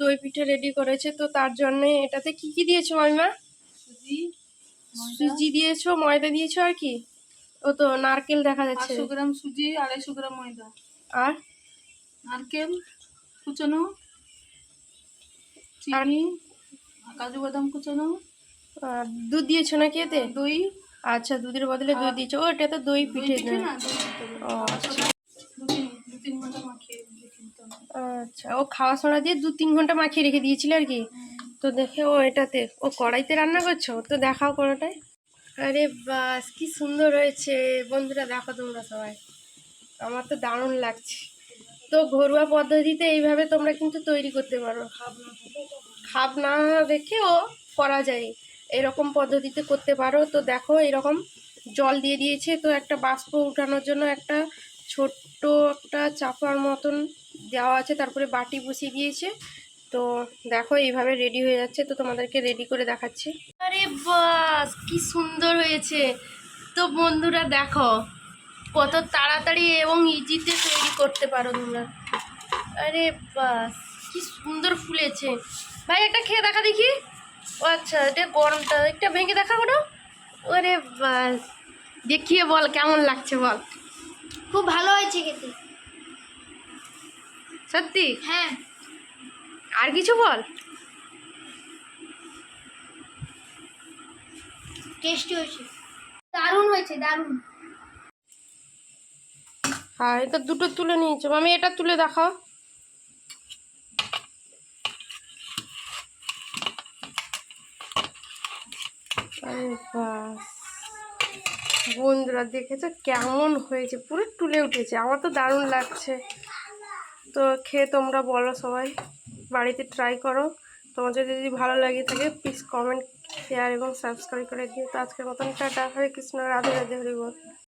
দই পিঠে রেডি করেছে তো তার জন্য এটাতে কি কি দিয়েছ মামিমা? সুজি দিয়েছ ময়দা দিয়েছ আর কি? ও তো নারকেল দেখা যাচ্ছে। গ্রাম সুজি আড়াইশো গ্রাম ময়দা। আর? নারকেল কুচানো চিনি কাজু বাদাম কুচানো। আর দুধ দিয়েছ নাকি এতে? দই। আচ্ছা দুধের বদলে দুধ দিয়েছ। ও এটা তো দই দই পিঠে না? দই ও আচ্ছা। দু তিন ঘণ্টা মাখিয়ে। আচ্ছা ও খাওয়া সোনা দিয়ে দু তিন ঘণ্টা মাখিয়ে রেখে দিয়েছিলে আর কি। তো দেখে ও এটাতে, ও কড়াইতে রান্না করছ? তো দেখাও কোনোটায় আরে বাস, কি সুন্দর হয়েছে। বন্ধুরা, দেখো তোমরা সবাই। আমার তো দারুণ লাগছে। তো ঘরোয়া পদ্ধতিতে এইভাবে তোমরা কিন্তু তৈরি করতে পারো। খাপ না রেখেও করা যায়। এরকম পদ্ধতিতে করতে পারো। তো দেখো, এরকম জল দিয়ে দিয়েছে। তো একটা বাষ্প উঠানোর জন্য একটা ছোট্ট একটা চাপার মতন দেওয়া আছে, তারপরে বাটি বসিয়ে দিয়েছে। তো দেখো, এইভাবে রেডি হয়ে যাচ্ছে। তো তোমাদেরকে রেডি করে দেখাচ্ছি। আরে বাস, কি সুন্দর হয়েছে। তো বন্ধুরা, দেখো, কত তাড়াতাড়ি এবং ইজিতে তৈরি করতে পারো তোমরা। আরে বাস, কি সুন্দর ফুলেছে। ভাই, একটা খেয়ে দেখা দেখি। ও আচ্ছা এটা গরমটা, একটা ভেঙে দেখা করো। ওরে বাস, দেখিয়ে বল, কেমন লাগছে বল। খুব ভালো হয়েছে খেতে। সত্যি? হ্যাঁ। আর কিছু বল? টেস্টি হয়েছে। দারুণ হয়েছে দারুণ। হ্যাঁ এটা দুটো তুলে নিয়েছো। আমি এটা তুলে দেখাও। আরে বাস বন্ধুরা, দেখেছ কেমন হয়েছে? পুরো টুলে উঠেছে। আমার তো দারুণ লাগছে। তো খেয়ে তোমরা বলো সবাই। বাড়িতে ট্রাই করো। তোমাদের যদি ভালো লাগে থাকে প্লিজ কমেন্ট শেয়ার এবং সাবস্ক্রাইব করে দিও। তো আজকের মতন টাটা। হরে কৃষ্ণ, রাধে রাধে, হরি বল।